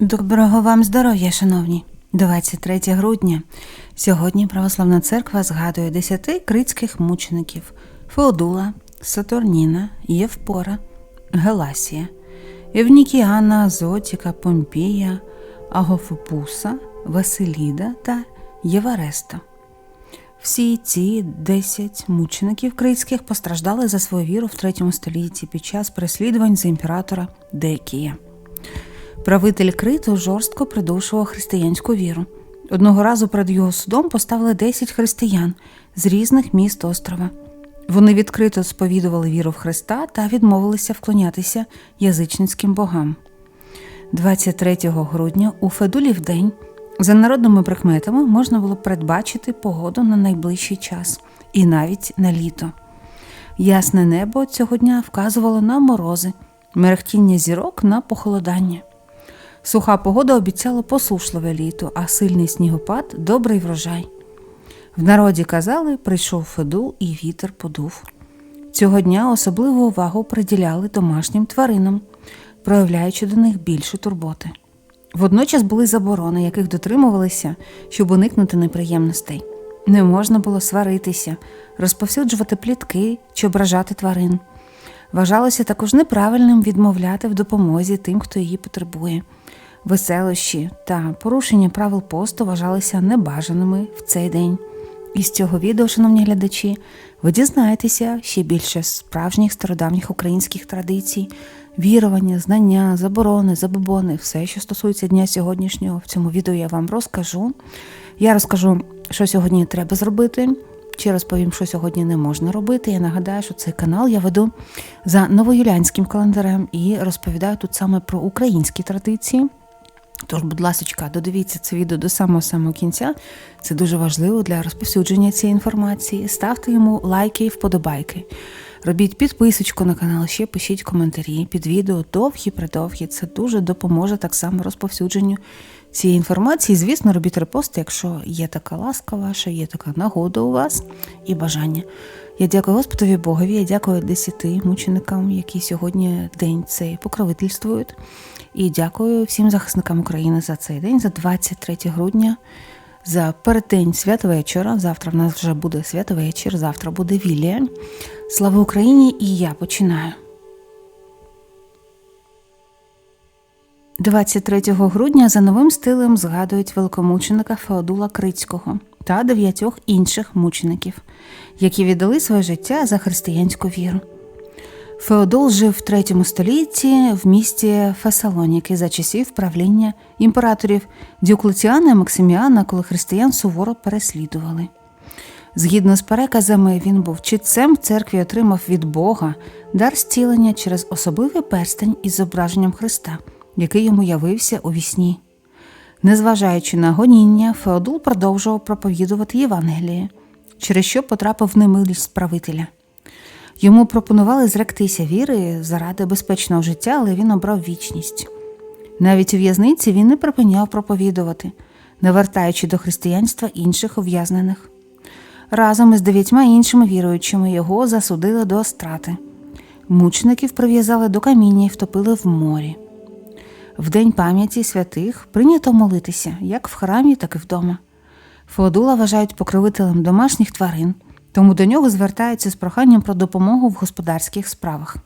Доброго вам здоров'я, шановні! 23 грудня. Сьогодні Православна Церква згадує десяти критських мучеників Феодула, Сатурніна, Євпора, Геласія, Евнікіана, Зотіка, Помпія, Агофопуса, Василіда та Євареста. Всі ці десять мучеників критських постраждали за свою віру в третьому столітті під час переслідувань за імператора Декія. Правитель Криту жорстко придушував християнську віру. Одного разу перед його судом поставили 10 християн з різних міст острова. Вони відкрито сповідували віру в Христа та відмовилися вклонятися язичницьким богам. 23 грудня у Федулів день за народними прикметами можна було передбачити погоду на найближчий час і навіть на літо. Ясне небо цього дня вказувало на морози, мерехтіння зірок на похолодання. Суха погода обіцяла посушливе літо, а сильний снігопад добрий врожай. В народі казали, прийшов Федул і вітер подув. Цього дня особливу увагу приділяли домашнім тваринам, проявляючи до них більше турботи. Водночас були заборони, яких дотримувалися, щоб уникнути неприємностей. Не можна було сваритися, розповсюджувати плітки чи ображати тварин. Вважалося також неправильним відмовляти в допомозі тим, хто її потребує. Веселощі та порушення правил посту вважалися небажаними в цей день. Із цього відео, шановні глядачі, ви дізнаєтеся ще більше справжніх стародавніх українських традицій, вірування, знання, заборони, забобони, все, що стосується дня сьогоднішнього. В цьому відео я вам розкажу. Я розкажу, що сьогодні треба зробити. Чи розповім, що сьогодні не можна робити. Я нагадаю, що цей канал я веду за новоюлянським календарем і розповідаю тут саме про українські традиції. Тож, будь ласка, додивіться це відео до самого самого кінця. Це дуже важливо для розповсюдження цієї інформації. Ставте йому лайки і вподобайки. Робіть підписочку на канал, ще пишіть коментарі під відео довгі придовгі. Це дуже допоможе так само розповсюдженню цієї інформації. Звісно, робіть репости, якщо є така ласка ваша, є така нагода у вас і бажання. Я дякую Господові Богові, я дякую десяти мученикам, які сьогодні день цей покровительствують. І дякую всім захисникам України за цей день, за 23 грудня, за переддень святвечора. Завтра в нас вже буде святвечір, завтра буде Вілія. Слава Україні! І я починаю. 23 грудня за новим стилем згадують великомученика Феодула Крицького та дев'ятьох інших мучеників, які віддали своє життя за християнську віру. Феодул жив в третьому столітті в місті Фесалоніки за часів правління імператорів Діоклетіана і Максиміана, коли християн суворо переслідували. Згідно з переказами, він був читцем в церкві отримав від Бога дар зцілення через особливий перстень із зображенням Христа, який йому явився у вісні. Незважаючи на гоніння, Феодул продовжував проповідувати Євангеліє, через що потрапив в немилість правителя. Йому пропонували зректися віри заради безпечного життя, але він обрав вічність. Навіть у в'язниці він не припиняв проповідувати, не вертаючи до християнства інших ув'язнених. Разом із дев'ятьма іншими віруючими його засудили до страти. Мучеників прив'язали до каміння і втопили в морі. В день пам'яті святих прийнято молитися як в храмі, так і вдома. Феодула вважають покровителем домашніх тварин тому до нього звертаються з проханням про допомогу в господарських справах.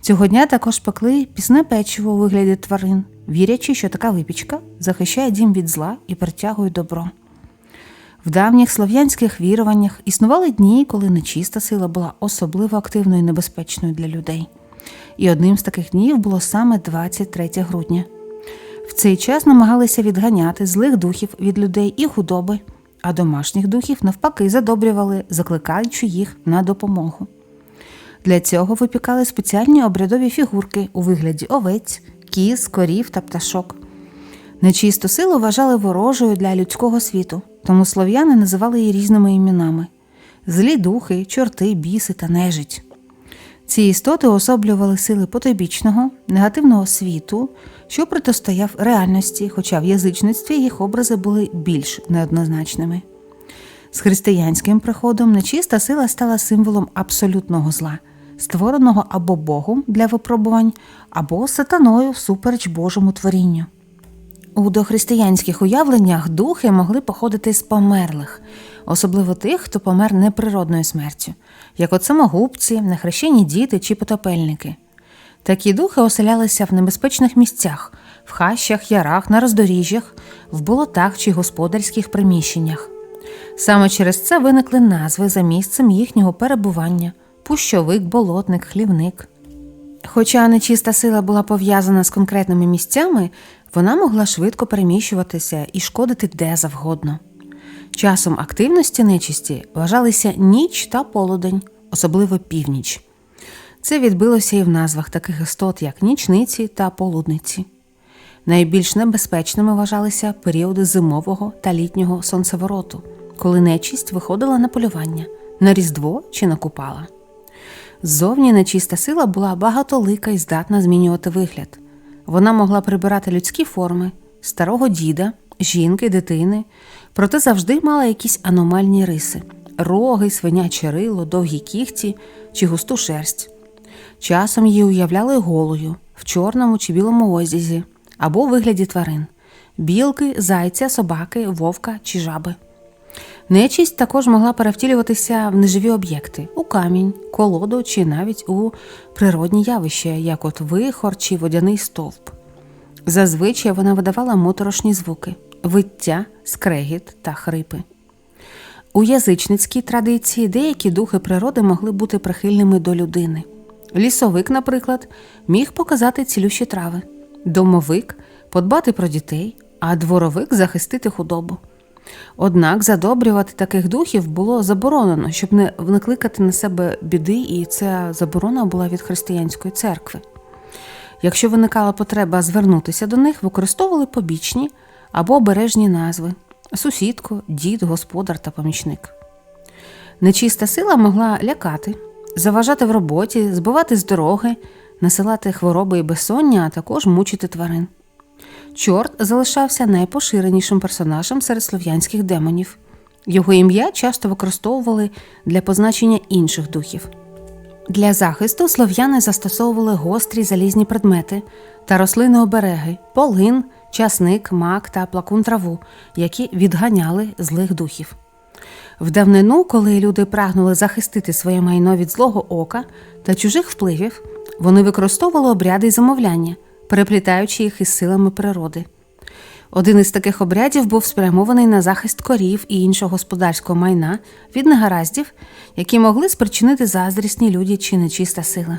Цього дня також пекли пісне печиво у вигляді тварин, вірячи, що така випічка захищає дім від зла і притягує добро. В давніх слов'янських віруваннях існували дні, коли нечиста сила була особливо активною і небезпечною для людей. І одним з таких днів було саме 23 грудня. В цей час намагалися відганяти злих духів від людей і худоби, а домашніх духів навпаки задобрювали, закликаючи їх на допомогу. Для цього випікали спеціальні обрядові фігурки у вигляді овець, кіз, корів та пташок. Нечисту силу вважали ворожою для людського світу, тому слов'яни називали її різними іменами злі духи, чорти, біси та нежить. Ці істоти особлювали сили потойбічного, негативного світу, що протистояв реальності, хоча в язичництві їх образи були більш неоднозначними. З християнським приходом нечиста сила стала символом абсолютного зла, створеного або Богом для випробувань, або сатаною всупереч Божому творінню. У дохристиянських уявленнях духи могли походити з померлих, особливо тих, хто помер неприродною смертю, як от самогубці, нехрещені діти чи потопельники. Такі духи оселялися в небезпечних місцях, в хащах, ярах, на роздоріжжях, в болотах чи господарських приміщеннях. Саме через це виникли назви за місцем їхнього перебування пущовик, болотник, хлівник. Хоча нечиста сила була пов'язана з конкретними місцями, вона могла швидко переміщуватися і шкодити де завгодно. Часом активності нечисті вважалися ніч та полудень, особливо північ. Це відбилося і в назвах таких істот, як нічниці та полудниці. Найбільш небезпечними вважалися періоди зимового та літнього сонцевороту, коли нечисть виходила на полювання на Різдво чи на Купала. Ззовні нечиста сила була багатолика і здатна змінювати вигляд. Вона могла прибирати людські форми старого діда, жінки, дитини, проте завжди мала якісь аномальні риси роги, свиняче рило, довгі кігті чи густу шерсть. Часом її уявляли голою в чорному чи білому одязі або у вигляді тварин білки, зайця, собаки, вовка чи жаби. Нечість також могла перевтілюватися в неживі об'єкти у камінь, колоду чи навіть у природні явища, як от вихор чи водяний стовп. Зазвичай вона видавала моторошні звуки виття, скрегіт та хрипи. У язичницькій традиції деякі духи природи могли бути прихильними до людини. Лісовик, наприклад, міг показати цілющі трави, домовик подбати про дітей, а дворовик захистити худобу. Однак задобрювати таких духів було заборонено, щоб не накликати на себе біди, і ця заборона була від християнської церкви. Якщо виникала потреба звернутися до них, використовували побічні або обережні назви сусідко, дід, господар та помічник. Нечиста сила могла лякати, заважати в роботі, збивати з дороги, насилати хвороби і безсоння, а також мучити тварин. Чорт залишався найпоширенішим персонажем серед слов'янських демонів. Його ім'я часто використовували для позначення інших духів. Для захисту слов'яни застосовували гострі залізні предмети та рослини обереги, полин, часник, мак та плакун траву, які відганяли злих духів. В давнину, коли люди прагнули захистити своє майно від злого ока та чужих впливів, вони використовували обряди й замовляння, переплітаючи їх із силами природи. Один із таких обрядів був спрямований на захист корів і іншого господарського майна від негараздів, які могли спричинити заздрісні люди чи нечиста сила.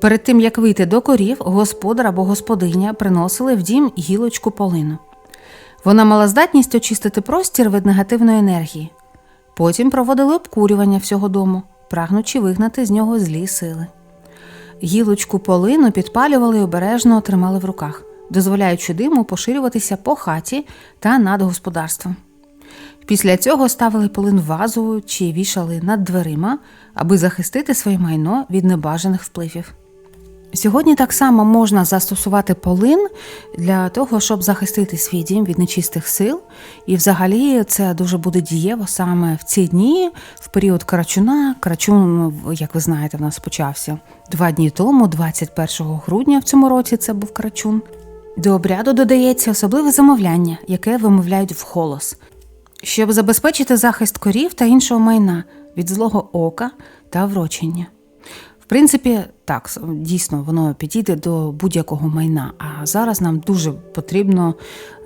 Перед тим як вийти до корів, господар або господиня приносили в дім гілочку полину. Вона мала здатність очистити простір від негативної енергії. Потім проводили обкурювання всього дому, прагнучи вигнати з нього злі сили. Гілочку полину підпалювали і обережно тримали в руках, дозволяючи диму поширюватися по хаті та над господарством. Після цього ставили полин вазу чи вішали над дверима, аби захистити своє майно від небажаних впливів. Сьогодні так само можна застосувати полин для того, щоб захистити свій дім від нечистих сил, і взагалі це дуже буде дієво саме в ці дні, в період Карачуна. Карачун, як ви знаєте, в нас почався два дні тому, 21 грудня в цьому році це був Карачун. До обряду додається особливе замовляння, яке вимовляють вголос, щоб забезпечити захист корів та іншого майна від злого ока та врочення. В принципі, так, дійсно, воно підійде до будь-якого майна. А зараз нам дуже потрібно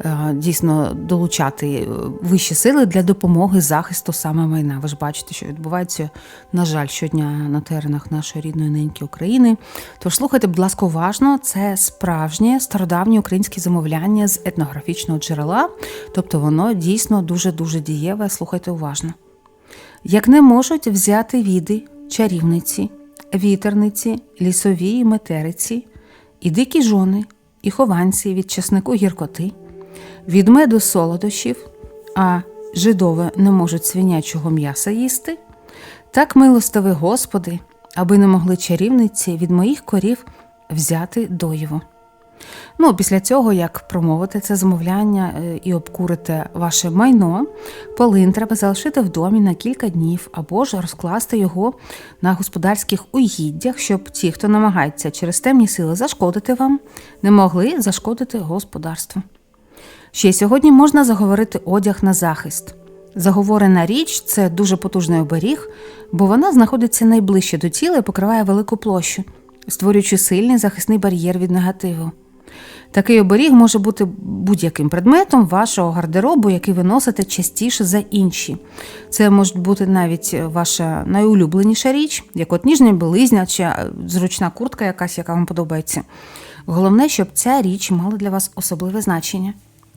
е, дійсно долучати е, вищі сили для допомоги захисту саме майна. Ви ж бачите, що відбувається, на жаль, щодня на теренах нашої рідної неньки України. Тож слухайте, будь ласка, уважно, це справжнє стародавнє українське замовляння з етнографічного джерела, тобто воно дійсно дуже дуже дієве. Слухайте уважно. Як не можуть взяти віди, чарівниці вітерниці, лісові і метериці, і дикі жони, і хованці від часнику гіркоти, від меду солодощів, а жидове не можуть свинячого м'яса їсти, так милостиві Господи, аби не могли чарівниці від моїх корів взяти доєво. Ну, після цього, як промовити це замовляння е, і обкурити ваше майно, полин треба залишити в домі на кілька днів або ж розкласти його на господарських угіддях, щоб ті, хто намагається через темні сили зашкодити вам, не могли зашкодити господарству. Ще сьогодні можна заговорити одяг на захист. Заговорена річ це дуже потужний оберіг, бо вона знаходиться найближче до тіла і покриває велику площу, створюючи сильний захисний бар'єр від негативу. Такий оберіг може бути будь-яким предметом вашого гардеробу, який ви носите частіше за інші. Це може бути навіть ваша найулюбленіша річ, як от ніжня білизня чи е, зручна куртка, якась, яка вам подобається. Головне, щоб ця річ мала для вас особливе значення.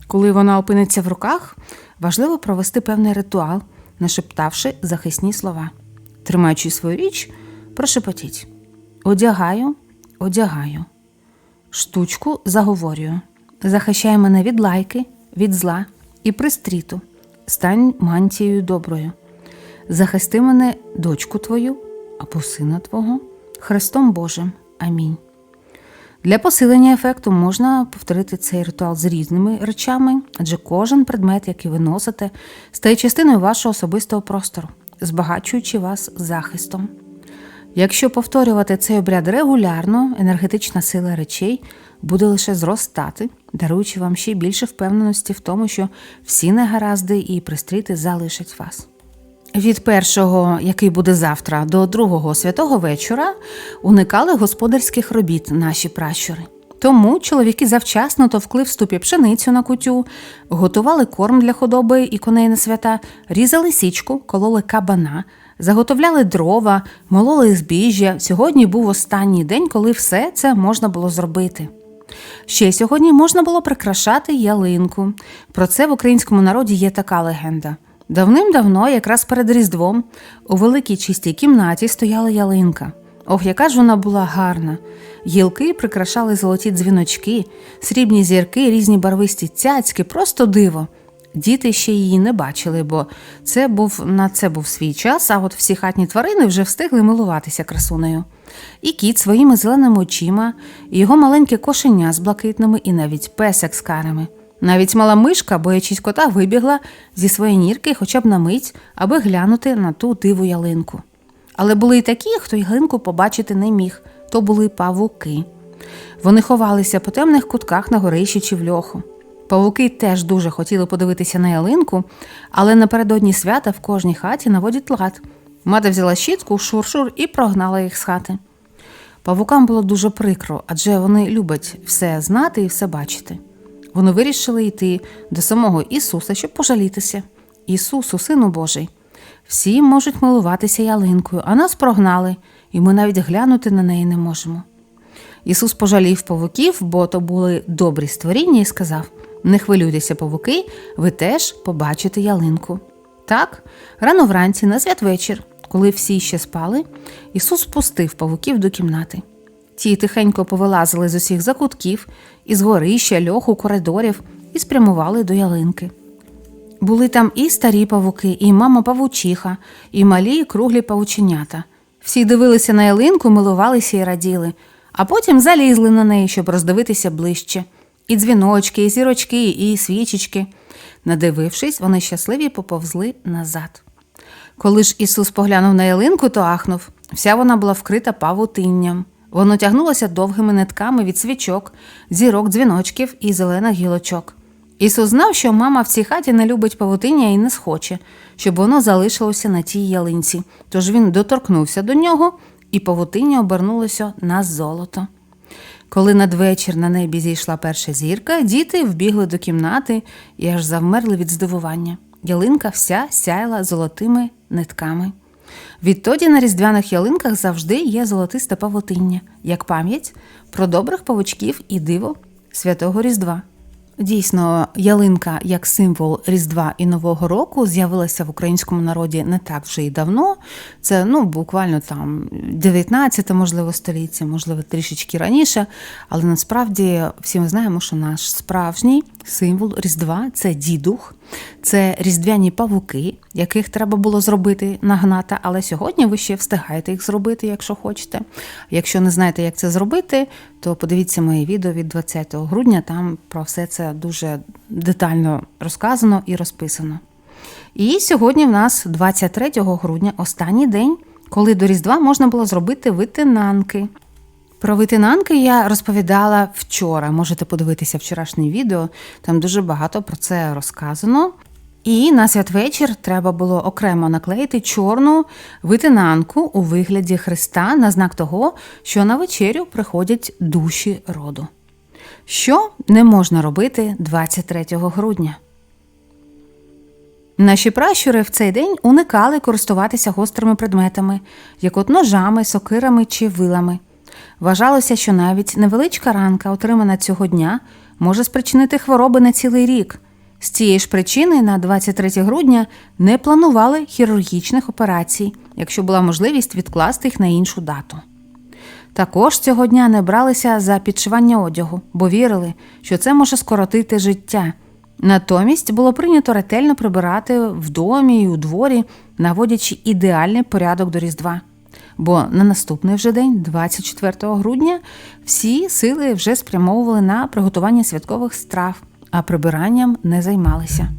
Коли вона опиниться в руках, важливо провести певний ритуал, нашептавши захисні слова. Тримаючи свою річ, прошепотіть: Одягаю, одягаю. Штучку заговорюю. Захищай мене від лайки, від зла і пристріту. Стань мантією доброю. Захисти мене, дочку твою або сина твого, Христом Божим. Амінь. Для посилення ефекту можна повторити цей ритуал з різними речами, адже кожен предмет, який ви носите, стає частиною вашого особистого простору, збагачуючи вас захистом. Якщо повторювати цей обряд регулярно, енергетична сила речей буде лише зростати, даруючи вам ще більше впевненості в тому, що всі негаразди і пристріти залишать вас. Від першого, який буде завтра, до другого святого вечора уникали господарських робіт наші пращури. Тому чоловіки завчасно товкли в ступі пшеницю на кутю, готували корм для худоби і коней на свята, різали січку, кололи кабана, заготовляли дрова, мололи збіжжя. Сьогодні був останній день, коли все це можна було зробити. Ще сьогодні можна було прикрашати ялинку. Про це в українському народі є така легенда. Давним-давно, якраз перед Різдвом, у великій чистій кімнаті стояла ялинка. Ох, яка ж вона була гарна. Гілки прикрашали золоті дзвіночки, срібні зірки, різні барвисті цяцьки, просто диво. Діти ще її не бачили, бо це був на це був свій час, а от всі хатні тварини вже встигли милуватися красунею. І кіт своїми зеленими очима, і його маленьке кошеня з блакитними, і навіть песик з карами. Навіть мала мишка, боячись кота, вибігла зі своєї нірки хоча б на мить, аби глянути на ту диву ялинку. Але були й такі, хто ялинку побачити не міг, то були павуки. Вони ховалися по темних кутках на горищі чи в льоху. Павуки теж дуже хотіли подивитися на ялинку, але напередодні свята в кожній хаті наводять лад. Мати взяла щітку, шур-шур і прогнала їх з хати. Павукам було дуже прикро, адже вони люблять все знати і все бачити. Вони вирішили йти до самого Ісуса, щоб пожалітися. Ісусу, Сину Божий, всі можуть милуватися ялинкою, а нас прогнали, і ми навіть глянути на неї не можемо. Ісус пожалів павуків, бо то були добрі створіння, і сказав: Не хвилюйтеся, павуки, ви теж побачите ялинку. Так, рано вранці, на святвечір, коли всі ще спали, Ісус пустив павуків до кімнати. Ті тихенько повилазили з усіх закутків, із горища, льоху, коридорів і спрямували до ялинки. Були там і старі павуки, і мама павучиха, і малі і круглі павученята. Всі дивилися на ялинку, милувалися і раділи, а потім залізли на неї, щоб роздивитися ближче. І дзвіночки, і зірочки, і свічечки. Надивившись, вони щасливі поповзли назад. Коли ж Ісус поглянув на ялинку, то ахнув. Вся вона була вкрита павутинням. Воно тягнулося довгими нитками від свічок, зірок, дзвіночків і зелених гілочок. Ісус знав, що мама в цій хаті не любить павутиння і не схоче, щоб воно залишилося на тій ялинці. Тож він доторкнувся до нього, і павутиння обернулося на золото. Коли надвечір на небі зійшла перша зірка, діти вбігли до кімнати і аж завмерли від здивування. Ялинка вся сяяла золотими нитками. Відтоді на різдвяних ялинках завжди є золотисте павутиння, як пам'ять про добрих павучків і диво святого Різдва. Дійсно, ялинка як символ Різдва і Нового року з'явилася в українському народі не так вже й давно. Це ну буквально там 19, можливо, століття, можливо, трішечки раніше. Але насправді всі ми знаємо, що наш справжній символ Різдва це дідух, це різдвяні павуки, яких треба було зробити нагнати. Але сьогодні ви ще встигаєте їх зробити, якщо хочете. Якщо не знаєте, як це зробити, то подивіться моє відео від 20 грудня. Там про все це дуже детально розказано і розписано. І сьогодні в нас 23 грудня, останній день, коли до Різдва можна було зробити витинанки. Про витинанки я розповідала вчора. Можете подивитися вчорашнє відео, там дуже багато про це розказано. І на святвечір треба було окремо наклеїти чорну витинанку у вигляді Христа на знак того, що на вечерю приходять душі роду. Що не можна робити 23 грудня? Наші пращури в цей день уникали користуватися гострими предметами, як от ножами, сокирами чи вилами. Вважалося, що навіть невеличка ранка, отримана цього дня, може спричинити хвороби на цілий рік. З цієї ж причини на 23 грудня не планували хірургічних операцій, якщо була можливість відкласти їх на іншу дату. Також цього дня не бралися за підшивання одягу, бо вірили, що це може скоротити життя. Натомість було прийнято ретельно прибирати в домі і у дворі, наводячи ідеальний порядок до Різдва. Бо на наступний вже день, 24 грудня, всі сили вже спрямовували на приготування святкових страв, а прибиранням не займалися.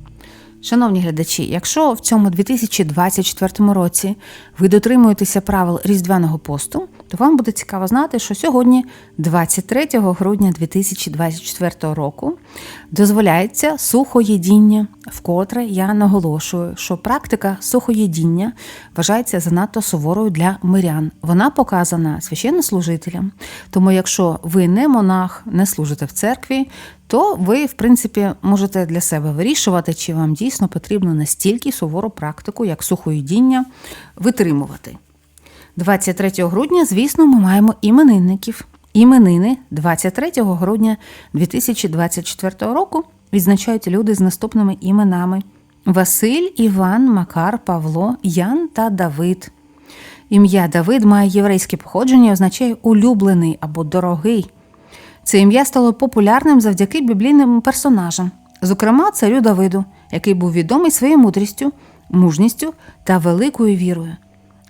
Шановні глядачі, якщо в цьому 2024 році ви дотримуєтеся правил Різдвяного посту, то вам буде цікаво знати, що сьогодні, 23 грудня 2024 року, дозволяється сухоїдіння. Вкотре я наголошую, що практика сухоїдіння вважається занадто суворою для мирян. Вона показана священнослужителям. Тому, якщо ви не монах, не служите в церкві, то ви, в принципі, можете для себе вирішувати, чи вам дійсно потрібно настільки сувору практику, як сухоїдіння, витримувати. 23 грудня, звісно, ми маємо іменинників. Іменини 23 грудня 2024 року відзначають люди з наступними іменами: Василь, Іван, Макар, Павло, Ян та Давид. Ім'я Давид має єврейське походження і означає улюблений або дорогий. Це ім'я стало популярним завдяки біблійним персонажам, зокрема, царю Давиду, який був відомий своєю мудрістю, мужністю та великою вірою.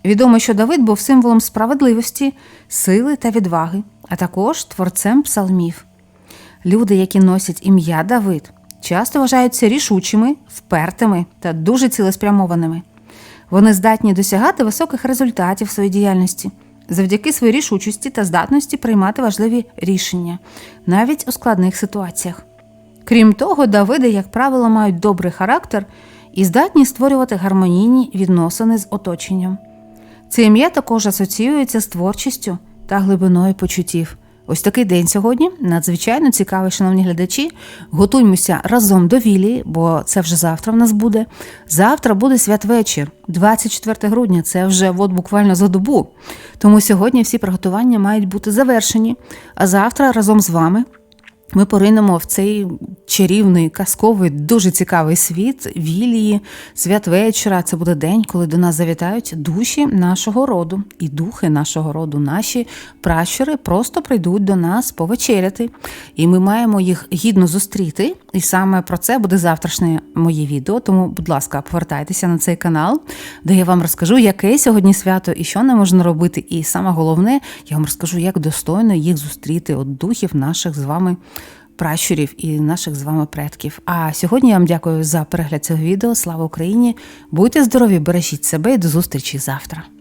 Відомо, що Давид був символом справедливості, сили та відваги, а також творцем псалмів. Люди, які носять ім'я Давид, часто вважаються рішучими, впертими та дуже цілеспрямованими. Вони здатні досягати високих результатів своїй діяльності завдяки своїй рішучості та здатності приймати важливі рішення, навіть у складних ситуаціях. Крім того, Давиди, як правило, мають добрий характер і здатні створювати гармонійні відносини з оточенням. Це ім'я також асоціюється з творчістю та глибиною почуттів. Ось такий день сьогодні надзвичайно цікавий, шановні глядачі. Готуймося разом до вілії, бо це вже завтра в нас буде. Завтра буде святвечір, 24 грудня. Це вже от буквально за добу. Тому сьогодні всі приготування мають бути завершені. А завтра разом з вами ми поринемо в цей чарівний, казковий, дуже цікавий світ вілії, святвечора. Це буде день, коли до нас завітають душі нашого роду і духи нашого роду. Наші пращури просто прийдуть до нас повечеряти, і ми маємо їх гідно зустріти. І саме про це буде завтрашнє моє відео. Тому, будь ласка, повертайтеся на цей канал, де я вам розкажу, яке сьогодні свято і що не можна робити. І саме головне, я вам розкажу, як достойно їх зустріти от духів наших з вами пращурів і наших з вами предків. А сьогодні я вам дякую за перегляд цього відео. Слава Україні! Будьте здорові, бережіть себе і до зустрічі завтра.